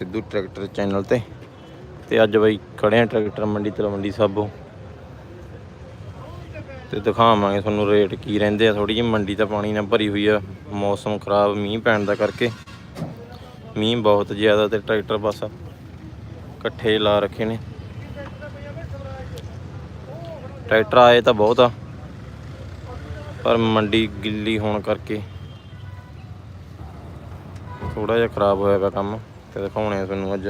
Sidhu tractor channel ਤੇ। ਤੇ ਅੱਜ ਬਈ ਖੜੇ ਆ ਟਰੈਕਟਰ ਮੰਡੀ ਤਲਵੰਡੀ ਸਾਬੋ। ਤੇ ਦਿਖਾਵਾਂਗੇ ਤੁਹਾਨੂੰ ਰੇਟ ਕੀ ਰਹਿੰਦੇ ਆ। ਥੋੜੀ ਜਿਹੀ ਮੰਡੀ ਤਾਂ ਪਾਣੀ ਨਾਲ ਭਰੀ ਹੋਈ ਆ। ਮੌਸਮ ਖਰਾਬ, ਮੀਂਹ ਪੈਣ ਦਾ ਕਰਕੇ। ਮੀਂਹ ਬਹੁਤ ਜ਼ਿਆਦਾ ਤੇ ਟਰੈਕਟਰ ਬਸ ਇਕੱਠੇ ਲਾ ਰੱਖੇ ਨੇ। ਟਰੈਕਟਰ ਆਏ ਤਾਂ ਬਹੁਤ ਆ। ਪਰ ਮੰਡੀ ਗਿੱਲੀ ਹੋਣ ਕਰਕੇ ਥੋੜਾ ਜਿਹਾ ਖਰਾਬ ਹੋਇਆ ਪਿਆ ਕੰਮ। ਤੇ ਦਿਖਾਉਣੇ ਆ ਤੁਹਾਨੂੰ ਅੱਜ।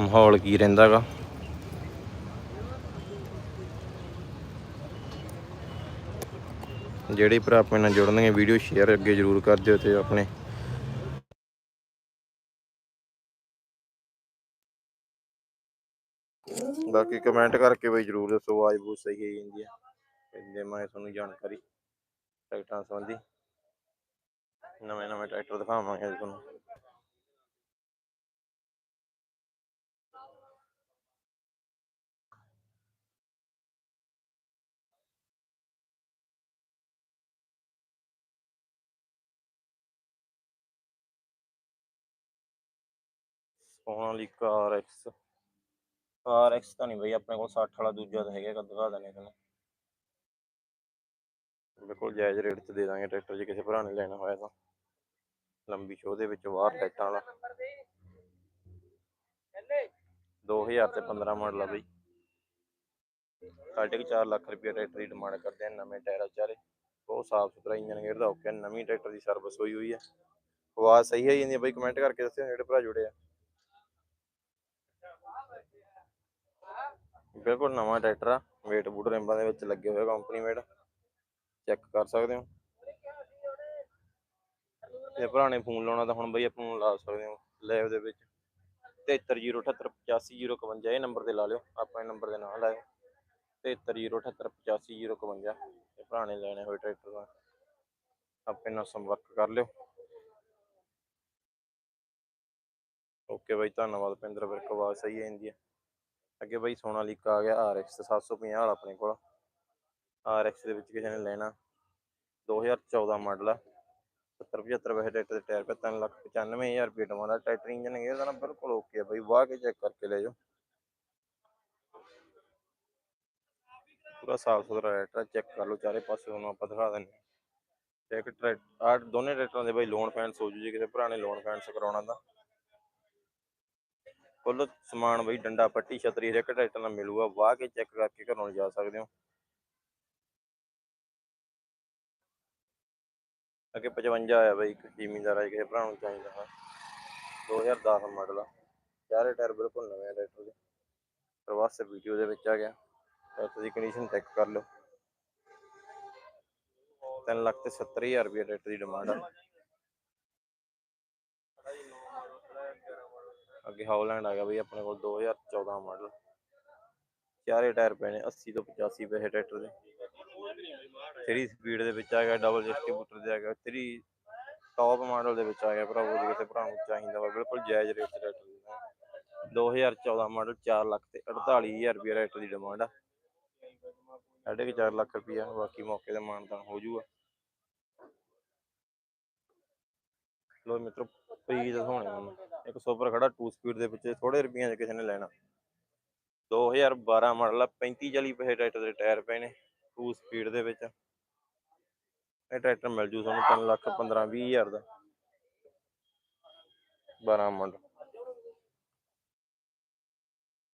ਮਾਹੌਲ ਕੀ ਰਹਿੰਦਾਗਾ ਜਿਹੜੇ ਭਰਾ ਆਪਣੇ ਨਾਲ ਜੁੜਨਗੇ, ਵੀਡੀਓ ਸ਼ੇਅਰ ਅੱਗੇ ਜਰੂਰ ਕਰ ਦਿਓ ਤੇ ਆਪਣੇ ਬਾਕੀ ਕਮੈਂਟ ਕਰਕੇ ਬਈ ਜਰੂਰ ਦੱਸੋ, ਆਵਾਜ਼ ਬਹੁਤ ਸਹੀ ਹੈ ਜਾਂਦੀ ਹੈ ਤੇ ਮੈਂ ਤੁਹਾਨੂੰ ਜਾਣਕਾਰੀ ਟਰੈਕਟਰਾਂ ਸੰਬੰਧੀ ਨਵੇਂ ਨਵੇਂ ਟਰੈਕਟਰ ਦਿਖਾਵਾਂਗੇ ਤੁਹਾਨੂੰ। ਅੱਜ ਤੁਹਾਨੂੰ ਸੋਨਾਲੀਕਾ RX RX ਤਾਂ ਨਹੀਂ ਬਈ, ਆਪਣੇ ਕੋਲ 60 ਵਾਲਾ ਦੂਜਾ ਤਾਂ ਹੈਗਾ ਦਿਖਾ ਦਨੇ ਤੁਹਾਨੂੰ। ਬਿਲਕੁਲ ਜਾਇਜ਼ ਰੇਟ 'ਚ ਦੇ ਦਾਂਗੇ ਟਰੈਕਟਰ, ਜੇ ਕਿਸੇ ਭਰਾ ਨੇ ਲੈਣਾ ਹੋਇਆ ਤਾਂ। ਲੰਬੀ ਸ਼ੋਅ ਦੇ ਵਿੱਚ ਬਾਹਰ ਲਾਈਟਾਂ ਵਾਲਾ 2000 ਤੇ 15 ਮਾਡਲ ਆ ਬਈ। ਸਾਢੇ ਕੁ ਚਾਰ ਲੱਖ ਰੁਪਏ ਟਰੈਕਟਰ ਦੀ ਡਿਮਾਂਡ ਕਰਦੇ ਆ, ਨਵੇਂ ਟਾਇਰ ਵਿਚਾਰੇ। ਬਹੁਤ ਸਾਫ਼ ਸੁਥਰਾ ਇੰਜਨ ਗੇਅਰ ਦਾ ਓਕੇ ਨਵੀਂ ਟਰੈਕਟਰ ਦੀ ਸਰਵਿਸ ਹੋਈ ਹੋਈ ਹੈ ਆਵਾਜ਼ ਸਹੀ ਹੈ ਜਾਂਦੀ ਹੈ ਬਈ ਕਮੈਂਟ ਕਰਕੇ ਦੱਸਿਓ, ਜਿਹੜੇ ਭਰਾ ਜੁੜੇ ਆ। ਬਿਲਕੁਲ ਨਵਾਂ ਟਰੈਕਟਰ ਆ। ਵੇਟ ਬੂਟ ਰਿੰਬਾਂ ਦੇ ਵਿੱਚ ਲੱਗੇ ਹੋਏ ਕੰਪਨੀ ਮੇਡ ਚੈੱਕ ਕਰ ਸਕਦੇ ਹੋ। ਤੇ ਭਰਾ ਫੋਨ ਲਾਉਣਾ ਤਾਂ ਹੁਣ ਬਈ ਆਪਾਂ ਨੂੰ ਲਾ ਸਕਦੇ ਹੋ। ਲਾਈਵ ਦੇ ਵਿੱਚ। 7308585051 ਇਹ ਨੰਬਰ ਤੇ ਲਾ ਲਿਓ। ਆਪਣੇ ਨੰਬਰ ਦੇ ਨਾਲ ਲਾਇਓ। 7308585051 ਇਹ ਭਰਾ ਨੇ ਲੈਣੇ ਹੋਏ ਟਰੈਕਟਰ ਦਾ ਆਪੇ ਨਾਲ ਸੰਪਰਕ ਕਰ ਲਿਓ। ਓਕੇ ਬਾਈ, ਧੰਨਵਾਦ ਪਿੰਦਰ ਫਿਰ ਆਵਾਜ਼ ਸਹੀ ਹੈ ਇੰਦੀ ਅੱਗੇ ਬਾਈ ਸੋਨਾ ਲੀਕ ਆ ਗਿਆ RX 750 ਵਾਲਾ ਆਪਣੇ ਕੋਲ। RX ਦੇ ਵਿੱਚ ਕਿਸੇ ਨੇ ਲੈਣਾ। 2014 ਮਾਡਲ ਆ। 70 75 ਵੈਸੇ ਟਰੈਕਟਰ ਦੇ ਟਾਇਰ ਪੇ 3 ਲੱਖ 95000 ਰੁਪਏ ਡਿਮਾਂਡ ਆ ਟਰੈਕਟਰ ਇੰਜਨ ਗੇਅਰ ਦਾ ਨਾ ਬਿਲਕੁਲ ਓਕੇ ਆ ਬਾਈ। ਵਾਹ ਕੇ ਚੈੱਕ ਕਰਕੇ ਲੈ ਜਾਓ। ਪੂਰਾ ਸਾਫ਼ ਸੁਥਰਾ ਟਰੈਕਟਰ ਚੈੱਕ ਕਰ ਲਓ ਚਾਰੇ ਪਾਸੇ ਤੁਹਾਨੂੰ ਆਪਾਂ ਦਿਖਾ ਦਿੰਦੇ ਹਾਂ। ਟਰੈਕਟਰ ਆ ਦੋਨੇ ਟਰੈਕਟਰਾਂ ਦੇ ਬਾਈ ਲੋਨ ਫਾਈਨੈਂਸ ਹੋ ਜੂ, ਜੇ ਕਿਸੇ ਭਰਾ ਨੇ ਲੋਨ ਫਾਈਨੈਂਸ ਕਰਾਉਣਾ ਤਾਂ। ਕੁੱਲ ਸਮਾਨ ਬਈ ਡੰਡਾ ਪੱਟੀ, ਛਤਰੀ ਹਰ ਟਰੈਕਟਰ ਨਾਲ ਮਿਲੂਗਾ, ਵਾਹ ਕੇ ਚੈੱਕ ਕਰਕੇ ਘਰੋਂ ਜਾ ਸਕਦੇ ਹੋ। ਅੱਗੇ 55 ਆਇਆ ਬਈ, ਇੱਕ ਜ਼ਿਮੀਂਦਾਰ ਆ ਕਿਸੇ ਭਰਾ ਨੂੰ ਚਾਹੀਦਾ ਹੈ 2010 ਮਾਡਲ ਆ। ਚਾਰੇ ਟਾਇਰ ਬਿਲਕੁਲ ਨਵੇਂ ਆ ਟਰੈਕਟਰ ਦੇ। ਪ੍ਰਵਾਸ ਵੀਡੀਓ ਦੇ ਵਿੱਚ ਆ ਗਿਆ। ਟਰੈਕਟਰ ਦੀ ਕੰਡੀਸ਼ਨ ਚੈੱਕ ਕਰ ਲਓ। 3 ਲੱਖ ਤੇ 70000 ਰੁਪਏ ਟਰੈਕਟਰ ਦੀ ਡਿਮਾਂਡ ਆ। ਅੱਗੇ ਹੌਲੈਂਡ ਆ ਗਿਆ ਬਈ ਆਪਣੇ ਕੋਲ 2014 ਮਾਡਲ ਚਾਰੇ ਟਾਇਰ ਪਏ ਨੇ 80 ਤੋਂ 85 ਪੈਸੇ ਟਰੈਕਟਰ ਦੇ। 3 ਸਪੀਡ ਦੇ ਵਿੱਚ ਆ ਗਿਆ ਡਬਲ ਡਿਸਟ੍ਰੀਬਿਊਟਰ ਦੇ ਆ ਗਿਆ 3 ਟੌਪ ਮਾਡਲ ਦੇ ਵਿੱਚ ਆ ਗਿਆ ਭਰਾਵੋ ਜੇ ਕਿਸੇ ਭਰਾ ਨੂੰ ਚਾਹੀਦਾ ਵਾ, ਬਿਲਕੁਲ ਜਾਇਜ਼ ਰੇਟ ਤੇ ਟਰੈਕਟਰ ਦੇ 2014 ਮਾਡਲ 4 ਲੱਖ ਤੇ 48000 ਰੁਪਏ ਟਰੈਕਟਰ ਦੀ ਡਿਮਾਂਡ ਆ। ਸਾਢੇ 4 ਲੱਖ ਰੁਪਈਆ ਬਾਕੀ ਮੌਕੇ ਤੇ ਮਾਨਤਾਨ ਹੋ ਜਾਊਗਾ ਲੋ ਮਿੱਤਰੋ ਪਈ ਦਿਖਾਉਣੇ ਮੈਨੂੰ ਇੱਕ ਸੁਪਰ ਖੜਾ 2 ਸਪੀਡ ਦੇ ਵਿੱਚ ਥੋੜੇ ਰੁਪਈਆਂ 'ਚ ਕਿਸੇ ਨੇ ਲੈਣਾ। 2012 ਮਾਡਲ ਆ 35 40 ਪੈਸੇ ਟਰੈਕਟਰ ਦੇ ਟਾਇਰ ਪਏ ਨੇ 2 ਸਪੀਡ ਦੇ ਵਿੱਚ। ਇਹ ਟਰੈਕਟਰ ਮਿਲ ਜੂ ਤੁਹਾਨੂੰ 3 ਲੱਖ 15 20 ਹਜ਼ਾਰ ਦਾ। 12 ਮਾਡਲ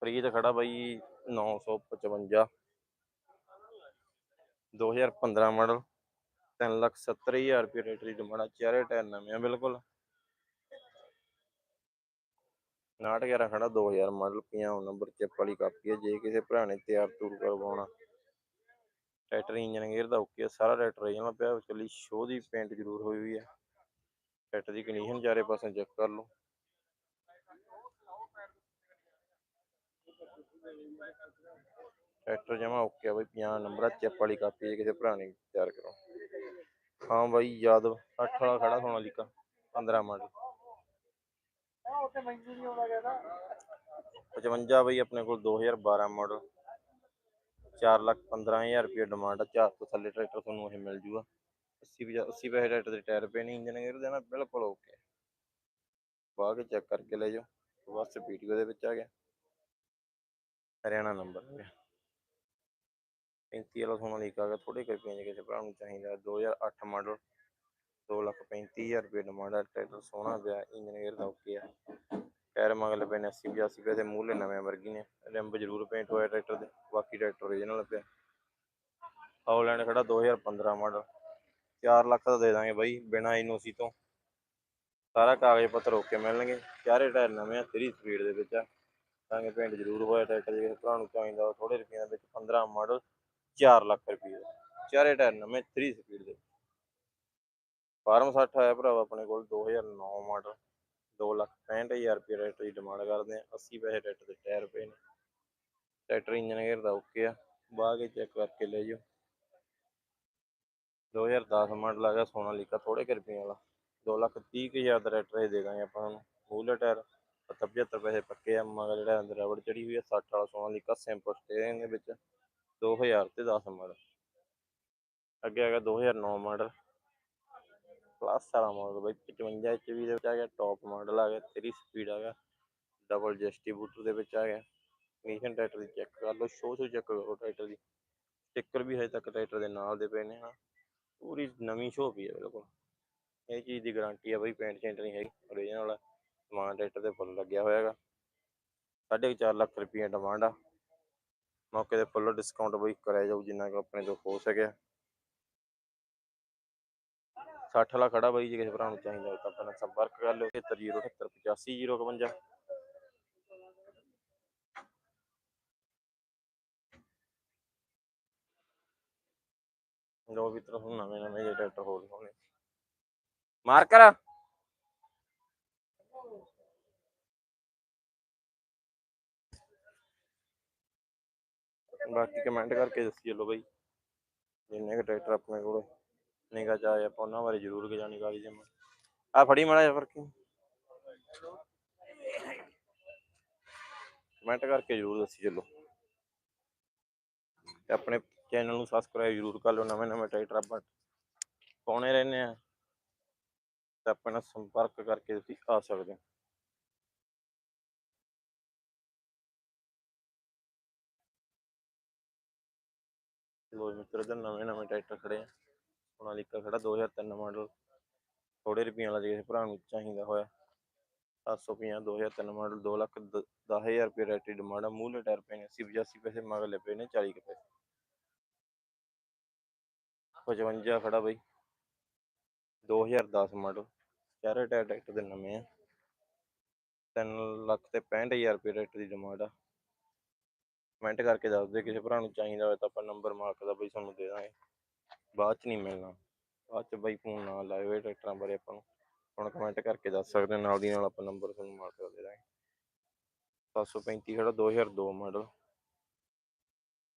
ਪ੍ਰੀਤ ਖੜਾ ਬਾਈ 955 2015 ਮਾਡਲ 3 ਲੱਖ 70 ਹਜ਼ਾਰ ਰੁਪਏ ਰੇਟ ਦੀ ਡਿਮਾਂਡ ਚਾਰੇ ਟਾਇਰ ਨਵੇਂ ਆ, ਬਿਲਕੁਲ। 911 ਖੜਾ 2000 ਮਾਡਲ 50 ਨੰਬਰ ਚਿੱਪ ਵਾਲੀ ਕਾਪੀ ਹੈ, ਜੇ ਕਿਸੇ ਭਰਾ ਨੇ ਤਿਆਰ ਤੂਰ ਕਰਵਾਉਣਾ। ਟਰੈਕਟਰ ਇੰਜਨ ਗੇਅਰ ਦਾ ਓਕੇ ਆ ਸਾਰਾ ਟਰੈਕਟਰ ਰੀਜਨਲ ਪਿਆ ਵਿਚਲੀ ਸ਼ੋਅ ਦੀ ਪੇਂਟ ਜ਼ਰੂਰ ਹੋਈ ਹੋਈ ਹੈ। ਟਰੈਕਟਰ ਦੀ ਕੰਡੀਸ਼ਨ ਚਾਰੇ ਪਾਸੇ ਚੈੱਕ ਕਰ ਲਓ। ਟਰੈਕਟਰ ਜਮਾ ਓਕੇ ਆ ਬਈ 50 ਨੰਬਰ ਆ ਵਾਲੀ ਕਾਪੀ ਜੇ ਕਿਸੇ ਭਰਾ ਨੇ ਤਿਆਰ ਕਰੋ ਹਾਂ ਬਾਈ, ਯਾਦਵ 8 ਵਾਲਾ ਖੜਾ ਸੋਨਾਲੀਕਾ 15 ਮਾਡਲ 55 ਬਈ ਆਪਣੇ ਕੋਲ 2012 ਮਾਡਲ 4 ਲੱਖ 15000 ਰੁਪਏ ਡਿਮਾਂਡ ਆ, ਚਾਰ ਤੋਂ ਥੱਲੇ ਟਰੈਕਟਰ ਤੁਹਾਨੂੰ ਇਹ ਮਿਲ ਜੂਗਾ। 80 80 ਪੈਸੇ ਟਰੈਕਟਰ ਦੇ ਟਾਇਰ ਪਏ ਨੇ ਇੰਜਨ ਗੇਅਰ ਦੇ ਬਿਲਕੁਲ ਓਕੇ ਬਾਅਦ ਕੇ ਚੈੱਕ ਕਰਕੇ ਲੈ ਜਾਓ, ਬਸ ਵੀਡੀਓ ਦੇ ਵਿੱਚ ਆ ਗਿਆ। ਹਰਿਆਣਾ ਨੰਬਰ ਆ ਗਿਆ। 35 ਵਾਲਾ ਸੋਨਾ ਲੀਕ ਆ ਗਿਆ ਥੋੜੇ ਕੁ ਕਿਸੇ ਭਰਾ ਨੂੰ ਚਾਹੀਦਾ 2008 ਮਾਡਲ 2 ਲੱਖ 35000 ਰੁਪਏ ਡਿਮਾਂਡ ਆ, ਟਰੈਕਟਰ ਸੋਹਣਾ ਪਿਆ ਇੰਜਨ ਗੇਅਰ ਦਾ ਓਕੇ ਆ। ਟਾਇਰ ਮਗਲੇ ਪਏ ਨੇ 80 85 ਰੁਪਏ ਦੇ ਮੂਹਰੇ ਨਵੇਂ ਵਰਗੀ ਨੇ ਰਿੰਬ ਜ਼ਰੂਰ ਪੇਂਟ ਹੋਇਆ ਟਰੈਕਟਰ ਦੇ, ਬਾਕੀ ਟਰੈਕਟਰ ਓਰੀਜਨਲ ਪਿਆ ਹੌਲੈਂਡ ਖੜਾ 2015 ਮਾਡਲ 4 ਲੱਖ ਦਾ ਦੇ ਦਾਂਗੇ ਬਾਈ, ਬਿਨਾਂ ਐਨਓਸੀ ਤੋਂ। ਸਾਰਾ ਕਾਗਜ਼ ਪੱਤਰ ਓਕੇ ਮਿਲਣਗੇ। ਚਾਰੇ ਟਾਇਰ ਨਵੇਂ ਆ 3 ਸਪੀਡ ਦੇ ਵਿੱਚ ਆ। ਤਾਂ ਕਿ ਪੇਂਟ ਜ਼ਰੂਰ ਹੋਇਆ ਟਰੈਕਟਰ ਜੇ ਭਰਾ ਨੂੰ ਚਾਹੀਦਾ ਥੋੜੇ ਰੁਪਈਆਂ ਦੇ ਵਿੱਚ 15 ਮਾਡਲ 4 ਲੱਖ ਰੁਪਏ ਦਾ। ਚਾਰੇ ਟਾਇਰ ਨਵੇਂ 3 ਸਪੀਡ ਦੇ ਫਾਰਮ 60 ਆਇਆ ਭਰਾਵਾ ਆਪਣੇ ਕੋਲ 2009 ਮਾਡਲ 2 ਲੱਖ 65000 ਰੁਪਏ ਟਰੈਕਟਰ ਦੀ ਡਿਮਾਂਡ ਕਰਦੇ ਆ 80 ਪੈਸੇ ਟਰੈਕਟਰ ਦੇ ਟਾਇਰ ਪਏ ਨੇ। ਟਰੈਕਟਰ ਇੰਜਨ ਗੇਅਰ ਦਾ ਓਕੇ ਆ ਬਾਹ ਕੇ ਚੈੱਕ ਕਰਕੇ ਲੈ ਜਾਓ। 2010 ਮਾਡਲ ਆ ਗਿਆ ਸੋਨਾਲੀਕਾ ਥੋੜੇ ਕੁ ਰੁਪਏ ਵਾਲਾ। 2 ਲੱਖ 30 ਕੁ ਹਜ਼ਾਰ ਦਾ ਟਰੈਕਟਰ ਇਹ ਦੇ ਦਾਂਗੇ ਆਪਾਂ ਨੂੰ ਮੂਲੇ ਟਾਇਰ 70 75 ਪੈਸੇ ਪੱਕੇ ਆ, ਮਗਰ ਜਿਹੜਾ ਅੰਦਰ ਰਬੜ ਚੜੀ ਹੋਈ ਆ 60 ਵਾਲਾ ਸੋਨਾਲੀਕਾ ਸਿੰਪਲ ਸਟੇਰਿੰਗ ਦੇ ਵਿੱਚ 2000 ਤੇ 10 ਮਾਡਲ ਅੱਗੇ ਆ ਗਿਆ 2009 ਮਾਡਲ ਪਲੱਸ ਵਾਲਾ ਮਾਡਲ ਬਾਈ 55 ਇੰਚ ਵੀ ਦੇ ਵਿੱਚ ਆ ਗਿਆ ਟੌਪ ਮਾਡਲ ਆ ਗਿਆ 3 ਸਪੀਡ ਆ ਗਿਆ ਡਬਲ ਡਿਸਟ੍ਰੀਬਿਊਟਰ ਦੇ ਵਿੱਚ ਆ ਗਿਆ। ਕੰਡੀਸ਼ਨ ਟਰੈਕਟਰ ਦੀ ਚੈੱਕ ਕਰ ਲਓ ਸ਼ੋਅ ਸ਼ੋ ਚੈੱਕ ਕਰੋ ਟਰੈਕਟਰ ਦੀ। ਸਟicker ਵੀ ਹਜੇ ਤੱਕ ਟਰੈਕਟਰ ਦੇ ਨਾਲ ਦੇ ਪਏ ਨੇ, ਹਾਂ। ਪੂਰੀ ਨਵੀਂ ਸ਼ੋਅ ਪਈ ਹੈ ਬਿਲਕੁਲ ਇਹ ਚੀਜ਼ ਦੀ ਗਾਰੰਟੀ ਆ ਬਾਈ ਪੇਂਟ ਚੇਂਟ ਨਹੀਂ ਹੈਗੀ ਓਰੀਜਨਲ ਸਮਾਨ ਟਰੈਕਟਰ ਤੇ ਫੁੱਲ ਲੱਗਿਆ ਹੋਇਆ ਹੈਗਾ। ਸਾਢੇ ਕੁ ਚਾਰ ਲੱਖ ਰੁਪਏ ਡਿਮਾਂਡ ਆ। ਮੌਕੇ ਤੇ ਫੁੱਲ ਡਿਸਕਾਊਂਟ ਬਈ ਕਰਿਆ ਜਾਊ ਜਿੰਨਾ ਕੁ ਆਪਣੇ ਤੋਂ ਹੋ ਸਕਿਆ 60 ਵਾਲਾ ਖੜਾ ਬਾਈ ਜੇ ਕਿਸੇ ਭਰਾ ਨੂੰ ਚਾਹੀਦਾ ਹੋਵੇ ਤਾਂ ਆਪਣਾ ਸੰਪਰਕ ਕਰ ਲਿਓ 7308585052 ਲੋ ਵੀ ਤਰ੍ਹਾਂ ਨਵੇਂ ਨਵੇਂ ਜਿਹੇ ਟਰੈਕਟਰ ਹੋਰ ਹੋਣੇ ਮਾਰਕਰ ਬਾਕੀ ਕਮੈਂਟ ਕਰਕੇ ਦੱਸੀ ਲੋ ਬਾਈ ਜਿੰਨੇ ਕੁ ਟਰੈਕਟਰ ਆਪਣੇ ਕੋਲ ਨਿਗਾਹ ਚ ਆਪਾਂ ਉਹਨਾਂ ਬਾਰੇ ਜ਼ਰੂਰ ਜਾਣਕਾਰੀ ਦੇਵਾਂ ਆ ਫੜੀ ਮਾੜਾ ਜਿਹਾ ਫ਼ਰਕ। ਕਮੈਂਟ ਕਰਕੇ ਜ਼ਰੂਰ ਦੱਸੀ ਚੱਲੋ। ਤੇ ਆਪਣੇ ਚੈਨਲ ਨੂੰ ਸਬਸਕ੍ਰਾਈਬ ਜ਼ਰੂਰ ਕਰ ਲਓ, ਨਵੇਂ ਨਵੇਂ ਟਰੈਕਟਰ ਆਪਾਂ ਪਾਉਣੇ ਰਹਿੰਦੇ ਆ ਤੇ ਆਪਣੇ ਸੰਪਰਕ ਕਰਕੇ ਤੁਸੀਂ ਆ ਸਕਦੇ ਹੋ। ਲੋ ਮਿੱਤਰ, ਇਧਰ ਨਵੇਂ ਨਵੇਂ ਟਾਈਟਰ ਖੜੇ ਆ। ਸੋਨਾਲੀਕਾ ਖੜਾ 2003 ਮਾਡਲ ਥੋੜੇ ਰੁਪਈਆਂ ਵਾਲਾ ਜੇ ਕਿਸੇ ਭਰਾ ਨੂੰ ਚਾਹੀਦਾ ਹੋਇਆ। 750 2003 ਮਾਡਲ 2 ਲੱਖ 10000 ਰੁਪਏ ਰੈਟੀ ਡਿਮਾਂਡ ਆ ਮੂਲ ਟਾਇਰ ਪਏ ਨੇ 80 85 ਪੈਸੇ ਮਗਰਲੇ ਪਏ ਨੇ 40 ਕੁ ਪੈਸੇ। 55 ਖੜਾ ਬਈ। 2010 ਮਾਡਲ ਚਾਰੇ ਟਾਇਰ ਟਰੈਕਟਰ ਦੇ ਨਵੇਂ ਆ। 3 ਲੱਖ ਤੇ 65000 ਰੁਪਏ ਟਰੈਕਟਰ ਦੀ ਡਿਮਾਂਡ ਆ। ਕਮੈਂਟ ਕਰਕੇ ਦੱਸ ਦਿਓ, ਕਿਸੇ ਭਰਾ ਨੂੰ ਚਾਹੀਦਾ ਹੋਵੇ ਤਾਂ ਆਪਾਂ ਨੰਬਰ ਮਾਰਕ ਦਾ ਬਈ ਤੁਹਾਨੂੰ ਦੇ ਦਾਂਗੇ। ਬਾਅਦ ਚ ਨਹੀਂ ਮਿਲਣਾ। ਬਾਅਦ ਚ ਬਾਈ ਫੋਨ ਨਾ ਲਾਇਓ, ਇਹ ਟਰੈਕਟਰਾਂ ਬਾਰੇ ਆਪਾਂ ਨੂੰ। ਹੁਣ ਕਮੈਂਟ ਕਰਕੇ ਦੱਸ ਸਕਦੇ ਹੋ, ਨਾਲ ਦੀ ਨਾਲ ਆਪਾਂ ਨੰਬਰ ਤੁਹਾਨੂੰ ਮਾਰਕ ਦਾ ਦੇ ਦਾਂਗੇ। 735 ਖੜਾ 2002 ਮਾਡਲ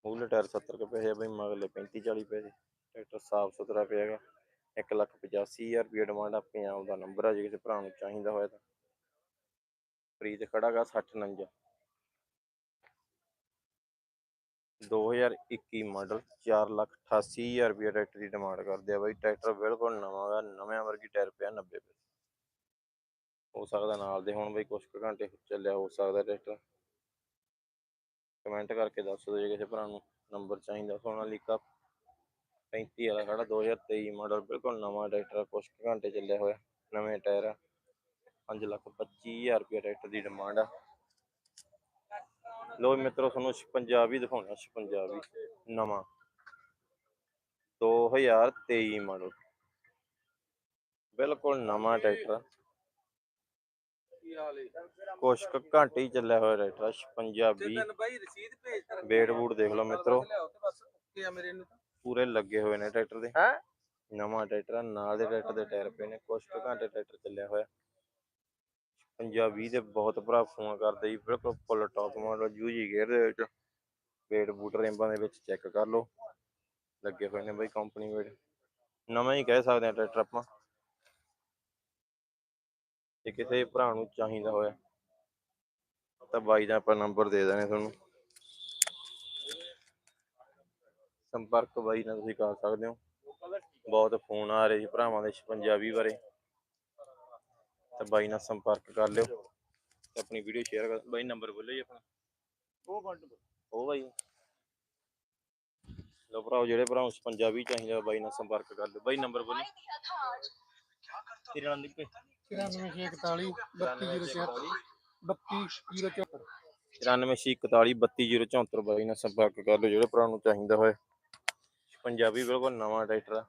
ਮੂਲੇ ਟਾਇਰ 70 ਰੁਪਏ ਪੈਸੇ ਆ ਬਈ ਮਗਲੇ 35 40 ਪੈਸੇ ਟਰੈਕਟਰ ਸਾਫ਼ ਸੁਥਰਾ ਪਿਆ ਹੈਗਾ। 1 ਲੱਖ 85000 ਰੁਪਏ ਡਿਮਾਂਡ ਆ ਪੰਜਾਬ ਦਾ ਨੰਬਰ ਆ, ਜੇ ਕਿਸੇ ਭਰਾ ਨੂੰ ਚਾਹੀਦਾ ਹੋਇਆ ਤਾਂ। ਪ੍ਰੀਤ ਖੜਾਗਾ 60 49 2021 ਮਾਡਲ 4 ਲੱਖ 88000 ਰੁਪਏ ਟਰੈਕਟਰ ਦੀ ਡਿਮਾਂਡ ਕਰਦੇ ਆ ਬਾਈ। ਟਰੈਕਟਰ ਬਿਲਕੁਲ ਨਵਾਂ ਗਾ, ਨਵਿਆਂ ਵਰਗੀ ਟਾਇਰ ਪਿਆ 90 ਪੈਸੇ ਹੋ ਸਕਦਾ ਨਾਲ ਦੇ ਹੁਣ ਬਈ ਕੁਝ ਕੁ ਘੰਟੇ ਚੱਲਿਆ ਹੋ ਸਕਦਾ ਟਰੈਕਟਰ। ਕਮੈਂਟ ਕਰਕੇ ਦੱਸ ਦਿਓ ਜੇ ਕਿਸੇ ਭਰਾ ਨੂੰ ਨੰਬਰ ਚਾਹੀਦਾ। ਸੋਨਾਲੀਕਾ 35 ਵਾਲਾ ਖੜਾ 2023 ਮਾਡਲ, ਬਿਲਕੁਲ ਨਵਾਂ ਟਰੈਕਟਰ ਕੁਝ ਕੁ ਘੰਟੇ ਚੱਲਿਆ ਹੋਇਆ, ਨਵੇਂ ਟਾਇਰ ਆ। 5 ਲੱਖ 25000 ਰੁਪਏ ਟਰੈਕਟਰ ਦੀ ਡਿਮਾਂਡ ਆ। ਲੋ ਮਿੱਤਰੋ ਤੁਹਾਨੂੰ 56 ਵੀ ਦਿਖਾਉਣਾ 56 ਵੀ ਨਵਾਂ। 2023 ਮਾਡਲ ਬਿਲਕੁਲ ਨਵਾਂ ਟਰੈਕਟਰ। ਕੁਛ ਕੁ ਘੰਟੇ ਹੀ ਚੱਲਿਆ ਹੋਇਆ ਟਰੈਕਟਰ 56 20 ਤੈਨੂੰ ਬਾਈ ਰਸੀਦ ਭੇਜ ਤਾ ਬੇੜ ਬੂੜ ਦੇਖ ਲਓ ਮਿੱਤਰੋ। ਪੂਰੇ ਲੱਗੇ ਹੋਏ ਨੇ ਟਰੈਕਟਰ ਦੇ? ਨਵਾਂ ਟਰੈਕਟਰ ਨਾਲ ਦੇ ਟਰੈਕਟਰ ਦੇ ਟਾਇਰ ਪਏ ਨੇ ਕੁਛ ਕੁ ਘੰਟੇ ਟਰੈਕਟਰ ਚੱਲਿਆ ਹੋਇਆ। 56 ਦੇ ਬਹੁਤ ਭਰਾ ਫੋਨ ਕਰਦੇ ਜੀ ਬਿਲਕੁਲ ਫੁੱਲ ਟੌਪ ਮਾਡਲ ਯੂਜੀ ਗੇਅਰ ਦੇ ਵਿੱਚ ਵੇਟ ਬੂਟ ਰੇਂਬਾਂ ਦੇ ਵਿੱਚ ਚੈੱਕ ਕਰ ਲਓ। ਲੱਗੇ ਹੋਏ ਨੇ ਬਾਈ ਕੰਪਨੀ ਵੇਟ ਨਵਾਂ ਹੀ ਕਹਿ ਸਕਦੇ ਆ ਟਰੈਕਟਰ ਆਪਾਂ। ਜੇ ਕਿਸੇ ਭਰਾ ਨੂੰ ਚਾਹੀਦਾ ਹੋਇਆ, ਤਾਂ ਬਾਈ ਦਾ ਆਪਾਂ ਨੰਬਰ ਦੇ ਦੇਣੇ ਤੁਹਾਨੂੰ। ਸੰਪਰਕ ਬਾਈ ਨਾਲ ਤੁਸੀਂ ਕਰ ਸਕਦੇ ਹੋ। ਬਹੁਤ ਫੋਨ ਆ ਰਹੇ ਜੀ ਭਰਾਵਾਂ ਦੇ ਪੰਜਾਬੀ ਬਾਰੇ। ਤੇ ਬਾਈ ਨਾਲ ਸੰਪਰਕ ਕਰ ਲਿਓ ਤੇ ਆਪਣੀ ਵੀਡੀਓ ਸ਼ੇਅਰ ਕਰ ਬਾਈ ਨੰਬਰ ਬੋਲੋ ਜੀ ਆਪਣਾ। ਉਹ ਵੰਡ ਉਹ ਬਾਈ। ਲੋ ਭਰਾਓ ਜਿਹੜੇ ਭਰਾਓ ਪੰਜਾਬੀ ਚਾਹੀਦਾ ਬਾਈ ਨਾਲ ਸੰਪਰਕ ਕਰ ਲਓ। ਬਾਈ ਨੰਬਰ ਬੋਲੋ ਤੇਰਾ ਨਿੱਕੇ 9641 3206 32074 9361 ਬਾਈ ਨਾਲ ਸੰਪਰਕ ਕਰ ਲਓ ਜਿਹੜੇ ਭਰਾ ਨੂੰ ਚਾਹੀਦਾ ਹੋਏ। ਪੰਜਾਬੀ ਬਿਲਕੁਲ ਨਵਾਂ ਟਰੈਕਟਰ ਆ।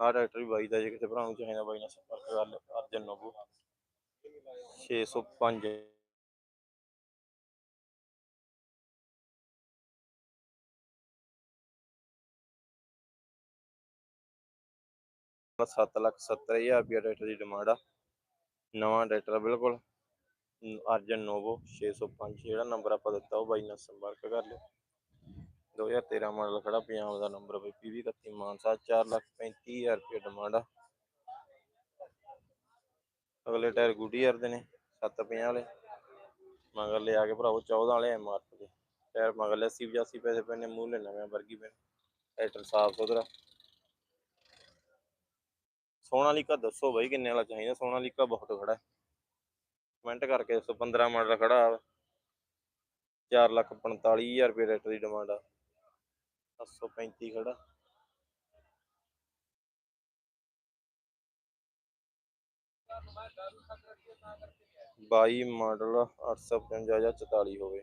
ਆਹ ਟਰੈਕਟਰ ਵੀ ਬਾਈ ਦਾ ਜੇ ਕਿਸੇ ਭਰਾ ਨੂੰ ਚਾਹੀਦਾ ਬਾਈ ਨਾਲ ਸੰਪਰਕ ਕਰ ਲਓ। ਅਰਜਨ ਨੋਬੂ 605 ਸੱਤ ਲੱਖ ਸੱਤਰ ਹਜ਼ਾਰ ਰੁਪਇਆ ਟਰੈਕਟਰ ਦੀ ਡਿਮਾਂਡ ਆ। ਨਵਾਂ ਟਰੈਕਟਰ ਬਿਲਕੁਲ। ਅਰਜਨ ਨੋਵੋ 605 ਜਿਹੜਾ ਨੰਬਰ ਆਪਾਂ ਦਿੱਤਾ ਉਹ ਬਾਈ ਨਾਲ ਸੰਪਰਕ ਕਰ ਲਿਓ। 2013 ਮਾਡਲ ਖੜਾ, ਪੰਜਾਬ ਦਾ ਨੰਬਰ ਬਈ। ਪੀਵੀ 31 ਮਾਨਸਾ 4 ਲੱਖ 35 ਹਜ਼ਾਰ ਰੁਪਏ ਡਿਮਾਂਡ ਆ। ਅਗਲੇ ਟਾਇਰ ਗੁੱਡੀਅਰ ਦੇ ਨੇ 750 ਵਾਲੇ। ਮਗਰ ਲਿਆ ਕੇ ਭਰਾਵੋ 14 ਵਾਲੇ ਐਮਆਰਪੀ ਦੇ। ਟਾਇਰ ਮਗਰ 80 85 ਪੈਸੇ ਪੈਣੇ ਮੂਹਰੇ ਨਵੇਂ ਵਰਗੀ ਪੈ ਟਰੈਕਟਰ ਸਾਫ਼ ਸੁਥਰਾ। ਸੋਨਾਲੀਕਾ ਦੱਸੋ ਬਾਈ, ਕਿੰਨੇ ਵਾਲਾ ਚਾਹੀਦਾ? ਸੋਨਾਲੀਕਾ ਬਹੁਤ ਖੜਾ। ਕਮੈਂਟ ਕਰਕੇ ਦੱਸੋ 15 ਮਾਡਲ ਖੜਾ 4 ਲੱਖ 45 ਹਜ਼ਾਰ ਰੁਪਏ ਰੇਟ ਦੀ ਡਿਮਾਂਡ ਆ। 735 ਖੜਾ। ਬਾਈ ਮਾਡਲ 855 ਜਾਂ 44 ਹੋਵੇ।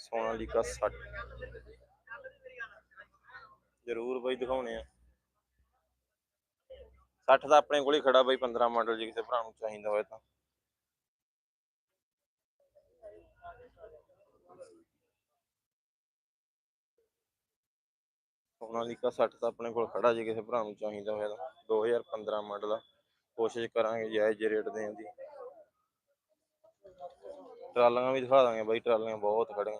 ਸੋਨਾਲੀਕਾ 60 ਜ਼ਰੂਰ ਬਾਈ ਦਿਖਾਉਣੇ ਆ। 60 ਦਾ ਆਪਣੇ ਕੋਲ ਹੀ ਖੜਾ ਬਾਈ 15 ਮਾਡਲ ਜੇ ਕਿਸੇ ਭਰਾ ਨੂੰ ਚਾਹੀਦਾ ਹੋਵੇ ਤਾਂ। ਸੋਨਾਲੀਕਾ 60 ਤਾਂ ਆਪਣੇ ਕੋਲ ਖੜਾ ਜੇ ਕਿਸੇ ਭਰਾ ਨੂੰ ਚਾਹੀਦਾ ਹੋਵੇ ਤਾਂ। 2015 ਮਾਡਲ ਆ। ਕੋਸ਼ਿਸ਼ ਕਰਾਂਗੇ ਜਾਇਜ਼ ਰੇਟ ਦੇਣ ਦੀ। ਟਰਾਲੀਆਂ ਵੀ ਦਿਖਾ ਦਾਂਗੇ ਬਾਈ, ਟਰਾਲੀਆਂ ਬਹੁਤ ਖੜੀਆਂ।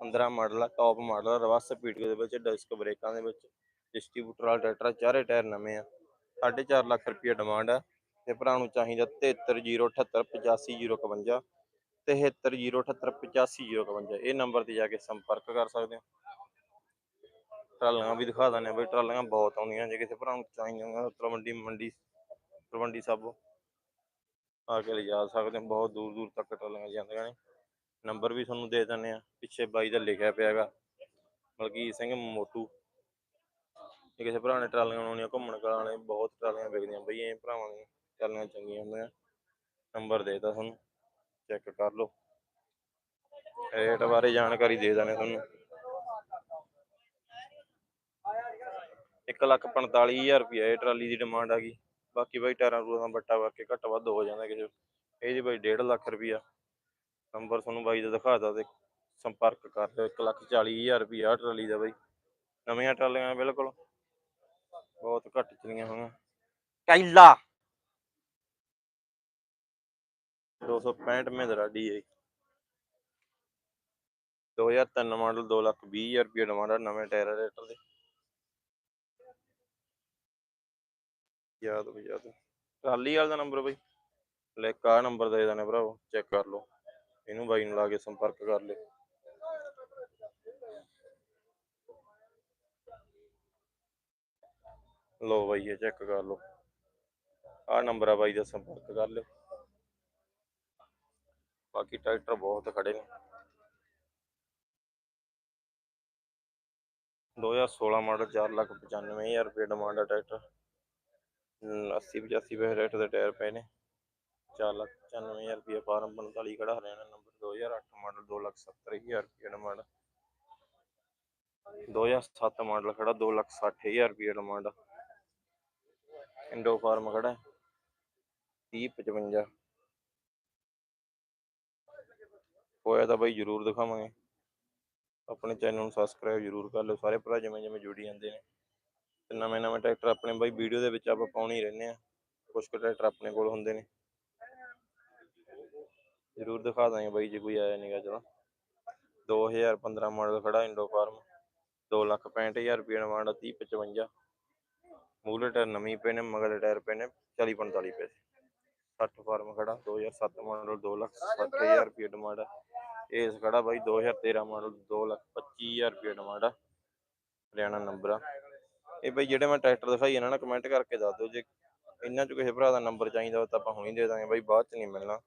15 ਮਾਡਲ ਆ ਟੌਪ ਮਾਡਲ ਆ ਰਿਵਰਸ ਸਪੀਡ ਦੇ ਵਿੱਚ ਡਿਸਕ ਬ੍ਰੇਕਾਂ ਦੇ ਵਿੱਚ ਡਿਸਟ੍ਰੀਬਿਊਟਰ ਵਾਲਾ ਟਰੈਕਟਰ ਚਾਰੇ ਟਾਇਰ ਨਵੇਂ ਆ। 4.5 ਲੱਖ ਰੁਪਏ ਡਿਮਾਂਡ ਆ। ਤੇ ਭਰਾ ਨੂੰ ਚਾਹੀਦਾ 73078 85051 73078 85051 ਇਹ ਨੰਬਰ ਤੇ ਜਾ ਕੇ ਸੰਪਰਕ ਕਰ ਸਕਦੇ ਹੋ। ਟਰਾਲੀਆਂ ਵੀ ਦਿਖਾ ਦਿੰਦੇ ਆ ਬਈ ਟਰਾਲੀਆਂ ਬਹੁਤ ਆਉਂਦੀਆਂ ਜੇ ਕਿਸੇ ਭਰਾ ਨੂੰ ਚਾਹੀਦੀਆਂ ਤਲਵੰਡੀ ਮੰਡੀ ਤਲਵੰਡੀ ਸਾਬੋ ਆ ਕੇ ਲਿਜਾ ਸਕਦੇ ਹੋ ਬਹੁਤ ਦੂਰ ਦੂਰ ਤੱਕ ਟਰਾਲੀਆਂ ਜਾਂਦੀਆਂ ਨੇ। ਨੰਬਰ ਵੀ ਤੁਹਾਨੂੰ ਦੇ ਦਿੰਦੇ ਆ ਪਿੱਛੇ ਬਾਈ ਦਾ ਲਿਖਿਆ ਪਿਆ ਹੈਗਾ ਮਲਕੀਤ ਸਿੰਘ ਮੋਟੂ। ਜੇ ਕਿਸੇ ਭਰਾ ਨੇ ਟਰਾਲੀਆਂ ਬਣਾਉਣੀਆਂ ਘੁੰਮਣ ਵਾਲੇ ਬਹੁਤ ਟਰਾਲੀਆਂ ਵਿਕਦੀਆਂ ਬਈ ਇਹ ਭਰਾਵਾਂ ਦੀਆਂ ਟਰਾਲੀਆਂ ਚੰਗੀਆਂ ਹੁੰਦੀਆਂ। ਨੰਬਰ ਦੇਤਾ ਤੁਹਾਨੂੰ ਚੈੱਕ ਕਰ ਲਓ। ਰੇਟ ਬਾਰੇ ਜਾਣਕਾਰੀ ਦੇ ਦਿੰਦੇ ਤੁਹਾਨੂੰ। ਇੱਕ ਲੱਖ ਪੰਤਾਲੀ ਹਜ਼ਾਰ ਰੁਪਇਆ ਇਹ ਟਰਾਲੀ ਦੀ ਡਿਮਾਂਡ ਆ ਗਈ। ਬਾਕੀ ਬਾਈ ਟਾਇਰਾਂ ਟੂਰਾਂ ਦਾ ਬੱਟਾ ਵਾਕੇ ਘੱਟ ਵੱਧ ਹੋ ਜਾਂਦਾ ਕਿਸੇ ਇਹਦੀ ਬਾਈ 1.5 ਲੱਖ ਰੁਪਇਆ ਨੰਬਰ ਤੁਹਾਨੂੰ ਬਾਈ ਦਾ ਦਿਖਾਤਾ ਤੇ ਸੰਪਰਕ ਕਰ ਲਿਓ ਇੱਕ ਲੱਖ ਚਾਲੀ ਹਜ਼ਾਰ ਰੁਪਇਆ ਟਰਾਲੀ ਦਾ ਬਾਈ। ਨਵੀਆਂ ਟਰਾਲੀਆਂ ਬਿਲਕੁਲ ਬਹੁਤ ਘੱਟ ਚਲੀਆਂ ਹੋਈਆਂ। ਕੈਲਾ। 265 ਮਹਿੰਦਰਾ ਡੀਏ 2003 ਮਾਡਲ 2 ਲੱਖ 20 ਹਜ਼ਾਰ ਰੁਪਏ ਡਿਮਾਂਡ ਨਵੇਂ ਟਾਇਰ ਰੇਟਰ ਦੇ ਯਾਦ ਬਈ ਯਾਦ ਟਰਾਲੀ ਵਾਲਾ ਦਾ ਨੰਬਰ ਬਈ। ਲੈ ਕਾ ਨੰਬਰ ਦੇ ਦੇਣੇ ਭਰਾਵੋ, ਚੈੱਕ ਕਰ ਲਓ। ਇਹਨੂੰ ਬਾਈ ਨੂੰ ਲਾ ਕੇ ਸੰਪਰਕ ਕਰ ਲਿਓ। ਲੋ ਬਾਈ, ਇਹ ਚੈੱਕ ਕਰ ਲਓ। ਆਹ ਨੰਬਰ ਆ ਬਾਈ ਦਾ, ਸੰਪਰਕ ਕਰ ਲਿਓ। ਬਾਕੀ ਟਰੈਕਟਰ ਬਹੁਤ ਖੜੇ ਨੇ। 2016 ਮਾਡਲ 4 ਲੱਖ 95 ਹਜ਼ਾਰ ਰੁਪਏ ਡਿਮਾਂਡ ਆ ਟਰੈਕਟਰ। 80 85 ਪੈਸੇ ਰੇਟ ਦੇ ਟਾਇਰ ਪਏ ਨੇ। 4 ਲੱਖ 95 ਰੁਪਏ ਫਾਰਮ 45 ਖੜਾ ਹਰਿਆਣਾ ਨੰਬਰ 2008 ਮਾਡਲ 2 ਲੱਖ 70 ਹਜ਼ਾਰ ਰੁਪਏ ਡਿਮਾਂਡ 2007 ਮਾਡਲ ਖੜਾ 2 ਲੱਖ 60 ਹਜ਼ਾਰ ਰੁਪਏ ਡਿਮਾਂਡ ਇੰਡੋ ਫਾਰਮ ਖੜਾ 30 55 ਹੋਇਆ ਤਾਂ ਬਾਈ ਜਰੂਰ ਦਿਖਾਵਾਂਗੇ। ਆਪਣੇ ਚੈਨਲ ਨੂੰ ਸਬਸਕ੍ਰਾਈਬ ਜਰੂਰ ਕਰ ਲਿਓ। ਸਾਰੇ ਭਰਾ ਜਿਵੇਂ ਜਿਵੇਂ ਜੁੜੀ ਜਾਂਦੇ ਨੇ। ਤੇ ਨਵੇਂ ਨਵੇਂ ਟਰੈਕਟਰ ਆਪਣੇ ਬਾਈ ਵੀਡੀਓ ਦੇ ਵਿੱਚ ਆਪਾਂ ਪਾਉਣੇ ਹੀ ਰਹਿੰਦੇ ਆ ਕੁਝ ਕੁ ਟਰੈਕਟਰ ਆਪਣੇ ਕੋਲ ਹੁੰਦੇ ਨੇ। ਜਰੂਰ ਦਿਖਾ ਦਾਂਗੇ ਬਾਈ ਜੇ ਕੋਈ ਆਇਆ ਨਹੀਂਗਾ ਚਲੋ। 2015 ਮਾਡਲ ਖੜਾ ਇੰਡੋ ਫਾਰਮ। 2 ਲੱਖ 65000 ਰੁਪਏ ਡਿਮਾਂਡ 30 55 ਟਾਇਰ ਨਵੀਂ ਪਏ ਨੇ, ਮਗਲੇ ਟਾਇਰ ਪਏ ਨੇ 40 45 ਪੈਸੇ 60 ਫਾਰਮ ਖੜਾ 2007 ਮਾਡਲ 2 ਲੱਖ 60000 ਰੁਪਏ ਡਿਮਾਂਡ ਇਸ ਖੜਾ ਬਾਈ 2013 ਮਾਡਲ 2 ਲੱਖ 25000 ਰੁਪਏ ਡਿਮਾਂਡ ਹਰਿਆਣਾ ਨੰਬਰ ਆ। ਇਹ ਬਈ ਜਿਹੜੇ ਮੈਂ ਟਰੈਕਟਰ ਦਿਖਾਈ ਇਹਨਾਂ ਨਾਲ ਕਮੈਂਟ ਕਰਕੇ ਦੱਸ ਦਿਓ ਜੇ ਇਹਨਾਂ ਚ ਕਿਸੇ ਭਰਾ ਦਾ ਨੰਬਰ ਚਾਹੀਦਾ ਤਾਂ ਆਪਾਂ ਹੁਣੀ ਦੇ ਦਾਂਗੇ ਬਾਈ, ਬਾਅਦ ਚ ਨਹੀਂ ਮਿਲਣਾ।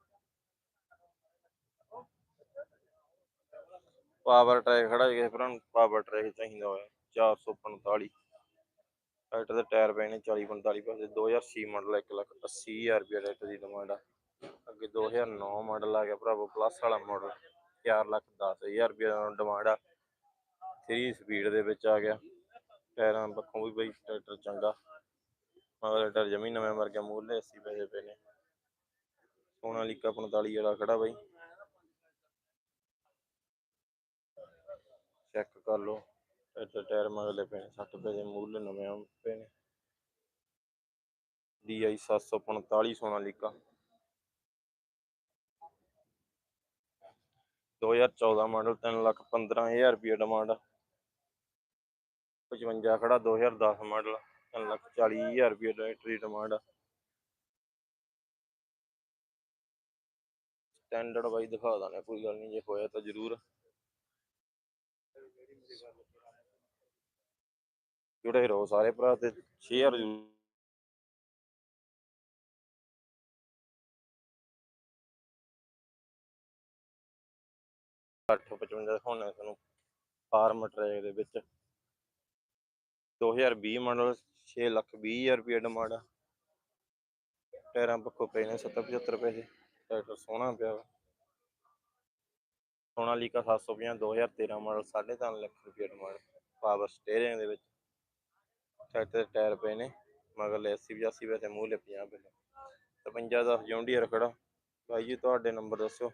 ਪਾਵਰ ਟਰੈਕ ਖੜਾ ਜੇ ਕਿਸੇ ਭਰਾ ਨੂੰ ਪਾਵਰ ਟਰੈਕ ਚਾਹੀਦਾ ਹੋਇਆ 445 ਟਰੈਕਟਰ ਦੇ ਟਾਇਰ ਪਏ ਨੇ 40 45 ਪੈਸੇ 2006 ਮਾਡਲ 1 ਲੱਖ 80 ਹਜ਼ਾਰ ਰੁਪਏ ਟਰੈਕਟਰ ਦੀ ਡਿਮਾਂਡ ਆ। ਅੱਗੇ 2009 ਮਾਡਲ ਆ ਗਿਆ ਭਰਾਵੋ ਪਲੱਸ ਵਾਲਾ ਮਾਡਲ 4 ਲੱਖ 10 ਹਜ਼ਾਰ ਰੁਪਏ ਦਾ ਡਿਮਾਂਡ ਆ। 3 ਸਪੀਡ ਦੇ ਵਿੱਚ ਆ ਗਿਆ। ਟਾਇਰਾਂ ਪੱਖੋਂ ਵੀ ਬਈ ਟਰੈਕਟਰ ਚੰਗਾ। ਮਗਰ ਟਰੈਕਟਰ ਜਮੀ ਨਵੇਂ ਵਰਗਾ ਮੁੱਲ 80 ਪੈਸੇ ਪਏ ਨੇ। ਸੋਨਾਲੀਕਾ 45 ਵਾਲਾ ਖੜਾ ਬਾਈ। ਚੈੱਕ ਕਰ ਲਓ ਟਰੈਕਟਰ ਟਾਇਰ ਮਗਲੇ ਪਏ ਨੇ 60 ਪੈਸੇ ਦੇ ਨਵੇਂ ਪਏ ਨੇ। DI 745 ਸੋਨਾਲੀਕਾ 2014 ਮਾਡਲ 3 ਲੱਖ 15000 ਰੁਪਏ ਡਿਮਾਂਡ। 55 ਖੜਾ 2010 ਮਾਡਲ 3 ਲੱਖ 40000 ਰੁਪਏ ਟਰੈਕਟਰ ਦੀ ਡਿਮਾਂਡ ਸਟੈਂਡਰਡ ਬਾਈ ਦਿਖਾ ਦਾਂਗੇ, ਕੋਈ ਗੱਲ ਨਹੀਂ, ਜੇ ਹੋਇਆ ਤਾਂ ਜ਼ਰੂਰ। ਜੁੜੇ ਰਹੋ ਸਾਰੇ ਭਰਾ ਤੇ ਸ਼ੇਅਰ ਜ਼ਰੂਰ। ਅੱਠ ਪਚਵੰਜਾ ਦਿਖਾਉਣਾ ਤੁਹਾਨੂੰ, ਫਾਰਮ ਟਰੈਕ ਦੇ ਵਿੱਚ। 2020 ਮਾਡਲ 6 ਲੱਖ 20 ਹਜ਼ਾਰ ਰੁਪਏ ਡਿਮਾਂਡ ਆ। ਟਾਇਰਾਂ ਪੱਖੋਂ ਪਏ ਨੇ 70 75 ਦੇ ਟਰੈਕਟਰ ਸੋਹਣਾ ਪਿਆ ਵਾ। ਸੋਨਾ ਸੋਨਾਲੀਕਾ 750 2013 ਮਾਡਲ 3.5 ਲੱਖ ਰੁਪਏ ਡਿਮਾਂਡ ਪਾਵਰ ਸਟੀਅਰਿੰਗ ਦੇ ਵਿੱਚ। ਟਰੈਕਟਰ ਦੇ ਟਾਇਰ ਪਏ ਨੇ ਮਗਰਲੇ 80 85 ਪੈਸੇ ਮੂਹਰੇ 50 ਪੈਸੇ। 55 ਦਾ ਜੌਂਡੀਅਰ ਖੜਾ। ਭਾਈ ਜੀ, ਤੁਹਾਡੇ ਨੰਬਰ ਦੱਸੋ।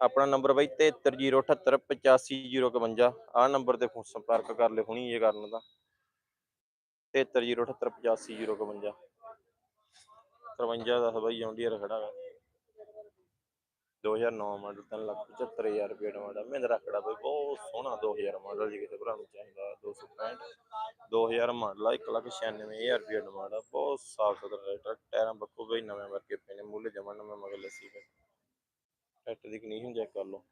ਆਪਣਾ ਨੰਬਰ ਬਾਈ 7308785051 ਆਹ ਨੰਬਰ ਤੇ ਸੰਪਰਕ ਕਰ ਲਿਓ, ਹੁਣੀ ਇਹ ਕਰਨ ਦਾ। 7308785051 53 ਦਾ ਬਾਈ ਜੌਂਡੀਅਰ ਖੜਾ ਗਾ 2009 ਮਾਡਲ 3 ਲੱਖ 75000 ਰੁਪਏ ਡਿਮਾਂਡ ਆ। ਮਹਿੰਦਰਾ ਖੜਾ ਬਾਈ, ਬਹੁਤ ਸੋਹਣਾ 2000 ਮਾਡਲ ਜੀ ਕਿਸੇ ਭਰਾ ਨੂੰ ਚਾਹੀਦਾ 265 2000 ਮਾਡਲ ਆ 1 ਲੱਖ 96000 ਰੁਪਏ ਡਿਮਾਂਡ ਆ। ਬਹੁਤ ਸਾਫ਼ ਸੁਥਰਾ ਟਰੈਕਟਰ ਟਾਇਰਾਂ ਬੱਕੂ ਬਈ, ਨਵੇਂ ਵਰਗੇ ਪਏ ਨੇ, ਮੁੱਲ ਜਮਾ ਨਵੇਂ ਮਗਰ ਲੱਸੀ ਪਏ। ਟਰੈਕਟਰ ਦੀ ਕੰਡੀਸ਼ਨ ਚੈੱਕ ਕਰ ਲਓ।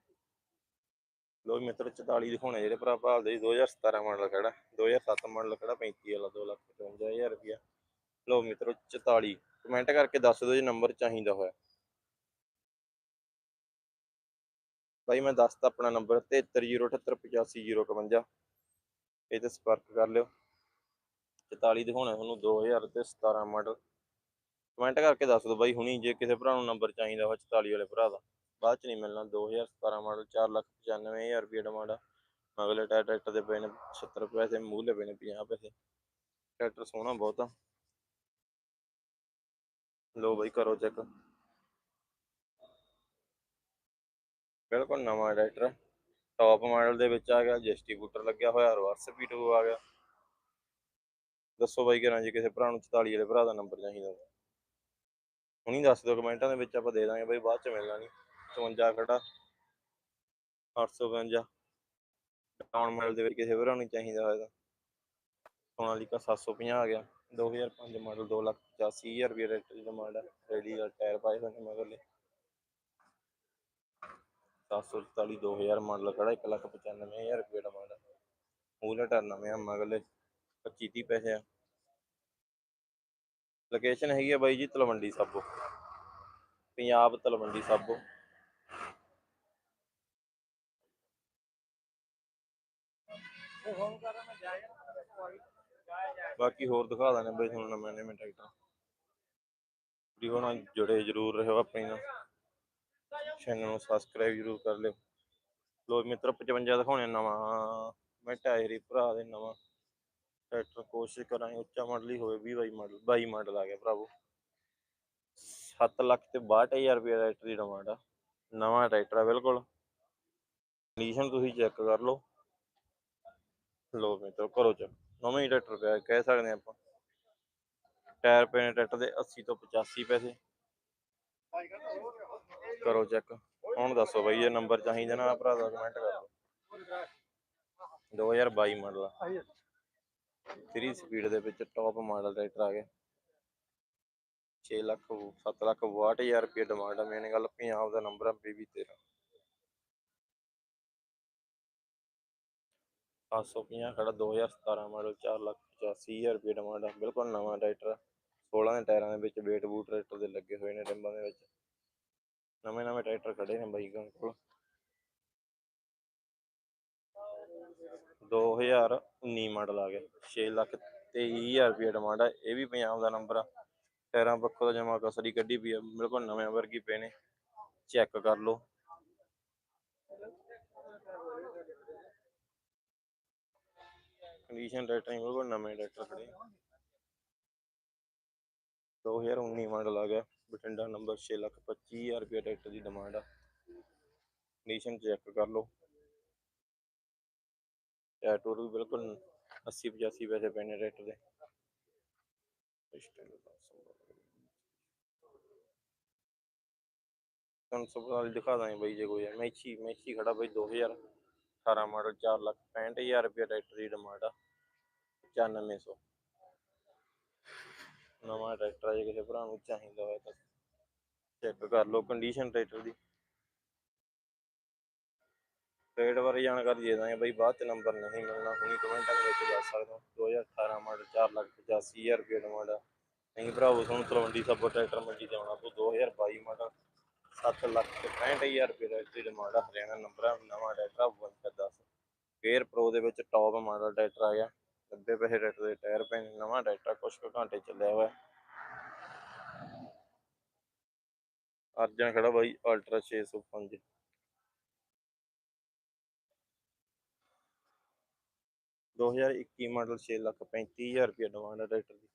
ਲੋ ਮਿੱਤਰ 44 ਦਿਖਾਉਣੇ ਜਿਹੜੇ ਭਰਾ ਭਾਲਦੇ ਸੀ 2017 ਮਾਡਲ ਖੜਾ 2007 ਮਾਡਲ ਖੜਾ 35 ਵਾਲਾ 2 ਲੱਖ 55000 ਰੁਪਇਆ। ਲੋ ਮਿੱਤਰੋ 44 ਕਮੈਂਟ ਕਰਕੇ ਦੱਸ ਦਿਓ ਜੇ ਨੰਬਰ ਚਾਹੀਦਾ ਹੋਇਆ। ਬਾਈ, ਮੈਂ ਦੱਸਤਾ ਆਪਣਾ ਨੰਬਰ 7308855051 ਇਹ ਤੇ ਸੰਪਰਕ ਕਰ ਲਿਓ। 44 ਦਿਖਾਉਣਾ ਤੁਹਾਨੂੰ 2000 ਤੇ 17 ਮਾਡਲ ਕਮੈਂਟ ਕਰਕੇ ਦੱਸ ਦਿਓ ਬਾਈ, ਹੁਣੀ ਜੇ ਕਿਸੇ ਭਰਾ ਨੂੰ ਨੰਬਰ ਚਾਹੀਦਾ ਹੋਇਆ 44 ਵਾਲੇ ਭਰਾ ਦਾ। ਬਾਅਦ ਚ ਨਹੀਂ ਮਿਲਣਾ। 2017 ਮਾਡਲ 495000 ਰੁਪਏ ਡਿਮਾਂਡ ਆ ਅਗਲੇ ਟਾਇਰ ਟਰੈਕਟਰ ਦੇ ਪਏ ਨੇ 70 ਪੈਸੇ ਮੂਹਲੇ ਪਏ ਨੇ 50 ਪੈਸੇ। ਟਰੈਕਟਰ ਸੋਹਣਾ ਬਹੁਤ ਆ। ਲੋ ਬਾਈ, ਕਰੋ ਚੈੱਕ ਬਿਲਕੁਲ ਨਵਾਂ ਟਰੈਕਟਰ। ਟੌਪ ਮਾਡਲ ਦੇ ਵਿੱਚ ਆ ਗਿਆ ਡਿਸਟ੍ਰੀਬਿਊਟਰ ਲੱਗਿਆ ਹੋਇਆ ਰਿਵਰਸ P2 ਆ ਗਿਆ। ਦੱਸੋ ਬਾਈ ਕਿਰਾਂ ਜੀ, ਕਿਸੇ ਭਰਾ ਨੂੰ 44 ਵਾਲੇ ਭਰਾ ਦਾ ਨੰਬਰ ਚਾਹੀਦਾ। ਹੋਵੇ। ਹੁਣੀ ਦੱਸ ਦਿਓ ਕਮੈਂਟਾਂ ਦੇ ਵਿੱਚ ਆਪਾਂ ਦੇ ਦਾਂਗੇ ਬਾਈ, ਬਾਅਦ ਚ ਮਿਲਣਾ ਨਹੀਂ 54 ਖੜਾ। 852 ਡਾਊਨ ਮਾਡਲ ਦੇ ਵਿੱਚ ਕਿਸੇ ਭਰਾ ਨੂੰ ਚਾਹੀਦਾ ਹੋਇਆ ਤਾਂ। ਸੋਨਾਲੀਕਾ 750 ਆ ਗਿਆ। 2005 ਮਾਡਲ 2 ਲੱਖ 85000 ਰੁਪਏ ਰੇਟ ਦੀ ਡਿਮਾਂਡ ਹੈ ਰੈਡੀ ਦਾ ਟਾਇਰ ਪਾਏ ਹੋਏ ਨੇ ਮਗਰਲੇ 744 2000 ਮਾਡਲ ਖੜਾ 1 ਲੱਖ 95000 ਰੁਪਏ ਡਿਮਾਂਡ ਹੈ ਮੂਲੇ ਟਾਇਰ ਨਵੇਂ ਆ ਮਗਰਲੇ 25 30 ਪੈਸੇ ਆ। ਲੋਕੇਸ਼ਨ ਹੈਗੀ ਆ ਬਾਈ ਜੀ ਤਲਵੰਡੀ ਸਾਬੋ। ਪੰਜਾਬ ਤਲਵੰਡੀ ਸਾਬੋ। ਬਾਕੀ ਹੋਰ ਦਿਖਾ ਦਾਂਗੇ ਬਈ ਤੁਹਾਨੂੰ ਨਵੇਂ ਨਵੇਂ ਟਰੈਕਟਰ ਵੀਡੀਓ ਨਾਲ ਜੁੜੇ ਜ਼ਰੂਰ ਰਹੋ ਆਪਣੀ ਨਾਲ। ਚੈਨਲ ਨੂੰ ਸਬਸਕ੍ਰਾਈਬ ਜ਼ਰੂਰ ਕਰ ਲਿਓ। ਲੋ ਮਿੱਤਰ 55 ਦਿਖਾਉਣੇ ਨਵਾਂ। ਮੈਂ ਟਾਇਰੀ ਭਰਾ ਦੇ ਨਵਾਂ। ਟਰੈਕਟਰ ਕੋਸ਼ਿਸ਼ ਕਰਾਂਗੇ ਉੱਚਾ ਮਾਡਲ ਹੀ ਹੋਵੇ 20 22 ਮਾਡਲ 22 ਮਾਡਲ ਆ ਗਿਆ ਭਰਾਵੋ। 7 ਲੱਖ ਤੇ 62000 ਰੁਪਏ ਟਰੈਕਟਰ ਦੀ ਡਿਮਾਂਡ ਆ। ਨਵਾਂ ਟਰੈਕਟਰ ਆ ਬਿਲਕੁਲ। ਕੰਡੀਸ਼ਨ ਤੁਸੀਂ ਚੈੱਕ ਕਰ ਲਓ। ਲੋ ਮਿੱਤਰੋ, ਕਰੋ ਚੈੱਕ। ਨਵਾਂ ਹੀ ਟਰੈਕਟਰ ਪਿਆ ਕਹਿ ਸਕਦੇ ਆਪਾਂ। ਟਾਇਰ ਪਏ ਨੇ ਟਰੈਕਟਰ ਦੇ 80 ਤੋਂ 85 ਪੈਸੇ। ਕਰੋ ਚੈੱਕ। ਹੁਣ ਦੱਸੋ ਬਈ, ਇਹ ਨੰਬਰ ਚਾਹੀਦਾ ਨਾ ਭਰਾ ਦਾ ਕਮੈਂਟ ਕਰ ਦਿਓ। 2022 ਮਾਡਲ 3 ਸਪੀਡ ਦੇ ਵਿੱਚ ਟੌਪ ਮਾਡਲ ਟਰੈਕਟਰ ਆ ਗਿਆ। 6 ਲੱਖ 7 ਲੱਖ 62000 ਰੁਪਏ ਡਿਮਾਂਡ ਆ। ਮੇਨ ਗੱਲ, ਪੰਜਾਬ ਦਾ ਨੰਬਰ ਆ, ਬੀਬੀ 13 750 ਖੜਾ 2017 ਮਾਡਲ 4 ਲੱਖ 85000 ਰੁਪਏ ਡਿਮਾਂਡ ਆ ਬਿਲਕੁਲ ਨਵਾਂ ਟਰੈਕਟਰ ਆ 16 ਦੇ ਟਾਇਰਾਂ ਦੇ ਵਿੱਚ ਵੇਟ ਬੂਟ ਟਰੈਕਟਰ ਦੇ ਲੱਗੇ ਹੋਏ ਨੇ ਰਿੰਬਾਂ ਦੇ ਵਿੱਚ। ਨਵੇਂ ਨਵੇਂ ਟਰੈਕਟਰ ਖੜੇ ਨੇ ਬਾਈ ਕੋਲ। ਕੋਲ 2019 ਮਾਡਲ ਆ ਗਿਆ। 6 ਲੱਖ 23000 ਰੁਪਏ ਡਿਮਾਂਡ ਆ, ਇਹ ਵੀ ਪੰਜਾਬ ਦਾ ਨੰਬਰ ਆ। ਟਾਇਰਾਂ ਪੱਖੋਂ ਤਾਂ ਜਮਾ ਕਸਰੀ ਕੱਢੀ ਪਈ ਆ, ਬਿਲਕੁਲ ਨਵੇਂ ਵਰਗੀ ਪਏ ਨੇ। ਚੈੱਕ ਕਰ ਲਓ। ਕੰਡੀਸ਼ਨ ਟਰੈਕਟਰ ਹੀ ਬਿਲਕੁਲ ਨਵੇਂ ਟਰੈਕਟਰ ਖੜੇ 2019 ਮਾਡਲ ਆ ਗਿਆ, ਬਠਿੰਡਾ ਨੰਬਰ 6 ਲੱਖ 25000 ਰੁਪਏ ਟਰੈਕਟਰ ਦੀ ਡਿਮਾਂਡ ਆ। ਕੰਡੀਸ਼ਨ ਚੈੱਕ ਕਰ ਲਓ। ਟਾਇਰ ਵੀ ਬਿਲਕੁਲ 80 85 ਪੈਸੇ ਪੈਣੇ ਨੇ ਟਰੈਕਟਰ ਦੇ ਤੁਹਾਨੂੰ ਸਭ ਨਾਲ ਦਿਖਾ ਦਾਂਗੇ ਬਈ ਜੇ ਕੋਈ ਮੈਚੀ ਮੈਚੀ ਖੜਾ ਬਈ 2018 ਮਾਡਲ 4 ਲੱਖ 65000 ਰੁਪਏ ਟਰੈਕਟਰ ਦੀ ਡਿਮਾਂਡ ਆ। 9500 ਨਵਾਂ ਟਰੈਕਟਰ ਆ ਜੇ ਕਿਸੇ ਭਰਾ ਨੂੰ ਚਾਹੀਦਾ ਹੋਇਆ ਤਾਂ ਚੈੱਕ ਕਰ ਲਓ ਕੰਡੀਸ਼ਨ ਟਰੈਕਟਰ ਦੀ। ਰੇਟ ਬਾਰੇ ਜਾਣਕਾਰੀ ਦੇ ਦਾਂਗੇ ਬਈ, ਬਾਅਦ ਚ ਨੰਬਰ ਨਹੀਂ ਮਿਲਣਾ, ਹੁਣੀ ਕਮੈਂਟਾਂ ਦੇ ਵਿੱਚ ਦੱਸ ਸਕਦੇ। 2018 ਮਾਡਲ 4 ਲੱਖ 85000 ਰੁਪਏ ਡਿਮਾਂਡ ਆ। ਨਹੀਂ ਭਰਾਵੋ, ਤੁਹਾਨੂੰ ਤਲਵੰਡੀ ਸਾਬੋ ਟਰੈਕਟਰ ਮੰਡੀ ਤੇ ਆਉਣਾ ਪਊ 2022 ਮਾਡਲ। 7 ਲੱਖ ਤੇ 65000 ਰੁਪਏ ਦਾ ਇਸ ਦੀ ਡਿਮਾਂਡ ਹਰਿਆਣਾ ਨੰਬਰ ਆ ਨਵਾਂ ਟਰੈਕਟਰ ਆ 5210 ਪ੍ਰੋ ਦੇ ਵਿੱਚ ਟੌਪ ਮਾਡਲ ਟਰੈਕਟਰ ਆ ਗਿਆ। 90 ਪੈਸੇ ਟਰੈਕਟਰ ਦੇ ਟਾਇਰ ਪਏ ਨਵਾਂ ਟਰੈਕਟਰ ਕੁਛ ਕੁ ਘੰਟੇ ਚੱਲਿਆ ਹੋਇਆ। ਅਰਜਨ ਖੜਾ ਬਾਈ ਅਲਟਰਾ 605 2021 ਮਾਡਲ 6 ਲੱਖ 35000 ਰੁਪਏ ਡਿਮਾਂਡ ਹੈ ਟਰੈਕਟਰ ਦੀ।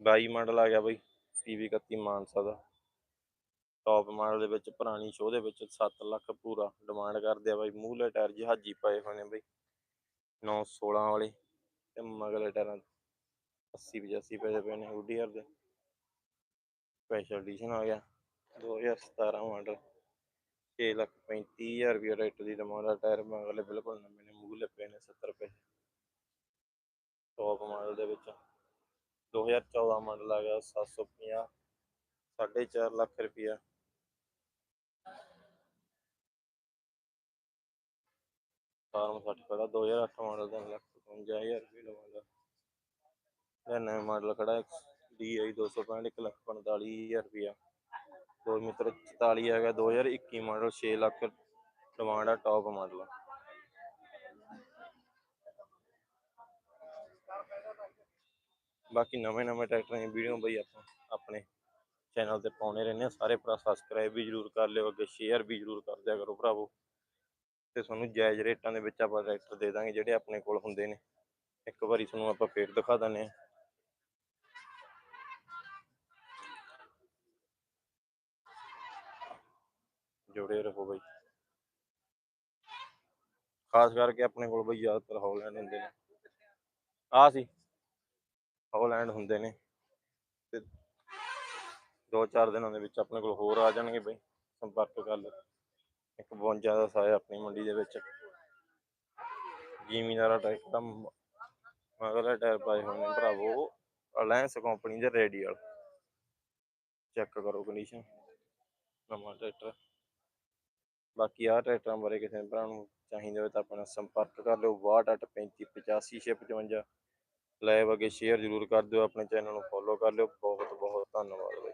22 ਮਾਡਲ ਆ ਗਿਆ ਬਾਈ। PV 31 ਮਾਨਸਾ ਦਾ। ਟੌਪ ਮਾਡਲ ਦੇ ਵਿੱਚ, ਪੁਰਾਣੀ ਸ਼ੋਅ ਦੇ ਵਿੱਚ 7 ਲੱਖ ਪੂਰਾ ਡਿਮਾਂਡ ਕਰਦੇ ਆ ਬਾਈ। ਮੂਹਲੇ ਟਾਇਰ ਜਹਾਜੀ ਪਏ ਹੋਏ ਨੇ ਬਈ। 916 ਵਾਲੇ ਤੇ ਮਗਲੇ ਟਾਇਰਾਂ 80 85 ਪੈਸੇ ਪਏ ਨੇ ਹੁਡੀਅਰ ਦੇ। ਸਪੈਸ਼ਲ ਐਡੀਸ਼ਨ ਆ ਗਿਆ। 2017 ਮਾਡਲ 6 ਲੱਖ 35000 ਰੁਪਏ ਰੇਟ ਦੀ ਡਿਮਾਂਡ ਆ। ਟਾਇਰ ਮਗਲੇ ਬਿਲਕੁਲ ਨਵੇਂ ਨੇ ਮੂਹਲੇ ਪਏ ਨੇ 70 ਪੈਸੇ। ਟੌਪ ਮਾਡਲ ਦੇ ਵਿੱਚ 2014 ਮਾਡਲ ਆ ਗਿਆ 750 4.5 ਲੱਖ ਰੁਪਇਆ। ਫਾਰਮ 60 ਖੜਾ 2008 ਮਾਡਲ ਦਾ ਲੱਖ 55000 ਰੁਪਏ ਲਵਾਂਗਾ। ਇਹ ਨਵਾਂ ਮਾਡਲ ਖੜਾ DI 265 1 ਲੱਖ 45000 ਰੁਪਇਆ। ਦੋ ਮਿੱਤਰ 44 ਹੈਗਾ 2021 ਮਾਡਲ 6 ਲੱਖ ਡਿਮਾਂਡ ਆ ਟੌਪ ਮਾਡਲ ਬਾਕੀ ਨਵੇਂ ਨਵੇਂ ਟਰੈਕਟਰਾਂ ਦੀ ਵੀਡੀਓ ਬਈ ਆਪਾਂ ਆਪਣੇ ਚੈਨਲ ਤੇ ਪਾਉਣੇ ਰਹਿੰਦੇ ਆ ਸਾਰੇ ਭਰਾ ਸਬਸਕ੍ਰਾਈਬ ਵੀ ਜਰੂਰ ਕਰ ਲਿਓ, ਅੱਗੇ ਸ਼ੇਅਰ ਵੀ ਜਰੂਰ ਕਰ ਦਿਆ ਕਰੋ ਭਰਾਵੋ। ਤੇ ਤੁਹਾਨੂੰ ਜਾਇਜ਼ ਰੇਟਾਂ ਦੇ ਵਿੱਚ ਆਪਾਂ ਟਰੈਕਟਰ ਦੇ ਦਾਂਗੇ ਜਿਹੜੇ ਆਪਣੇ ਕੋਲ ਹੁੰਦੇ ਨੇ। ਇੱਕ ਵਾਰੀ ਤੁਹਾਨੂੰ ਆਪਾਂ ਫੇਰ ਦਿਖਾ ਦਿੰਦੇ ਆ ਜੁੜੇ ਰਹੋ ਬਈ। ਖਾਸ ਕਰਕੇ ਆਪਣੇ ਕੋਲ ਬਈ ਜ਼ਿਆਦਾਤਰ ਹੌਲੈਂਡ ਹੁੰਦੇ ਨੇ। ਆ ਸੀ। ਹੌਲੈਂਡ ਹੁੰਦੇ ਨੇ। ਤੇ ਦੋ ਚਾਰ ਦਿਨਾਂ ਦੇ ਵਿੱਚ ਆਪਣੇ ਕੋਲ ਹੋਰ ਆ ਜਾਣਗੇ ਬਈ, ਸੰਪਰਕ ਕਰ ਲਓ। ਇੱਕ 52 ਦਾ ਸਾਇਆ ਆਪਣੀ ਮੰਡੀ ਦੇ ਵਿੱਚ। ਜ਼ਿਮੀਨਾਰਾ ਟਰੈਕਟਰ ਦਾ ਮ- ਟਾਇਰ ਪਾਏ ਹੋਏ ਨੇ ਭਰਾਵੋ ਅਲਾਇੰਸ ਕੰਪਨੀ ਦੇ ਰੇਡੀਅਲ ਚੈੱਕ ਕਰੋ ਕੰਡੀਸ਼ਨ ਨਵਾਂ ਟਰੈਕਟਰ ਬਾਕੀ ਆਹ ਟਰੈਕਟਰਾਂ ਬਾਰੇ ਕਿਸੇ ਭਰਾ ਨੂੰ ਚਾਹੀਦਾ ਹੋਵੇ ਤਾਂ ਆਪਣਾ ਸੰਪਰਕ ਕਰ ਲਿਓ। 6235 85 655 ਲਾਈਵ ਅੱਗੇ ਸ਼ੇਅਰ ਜ਼ਰੂਰ ਕਰ ਦਿਓ, ਆਪਣੇ ਚੈਨਲ ਨੂੰ ਫੋਲੋ ਕਰ ਲਿਓ ਬਹੁਤ ਬਹੁਤ ਧੰਨਵਾਦ ਬਾਈ।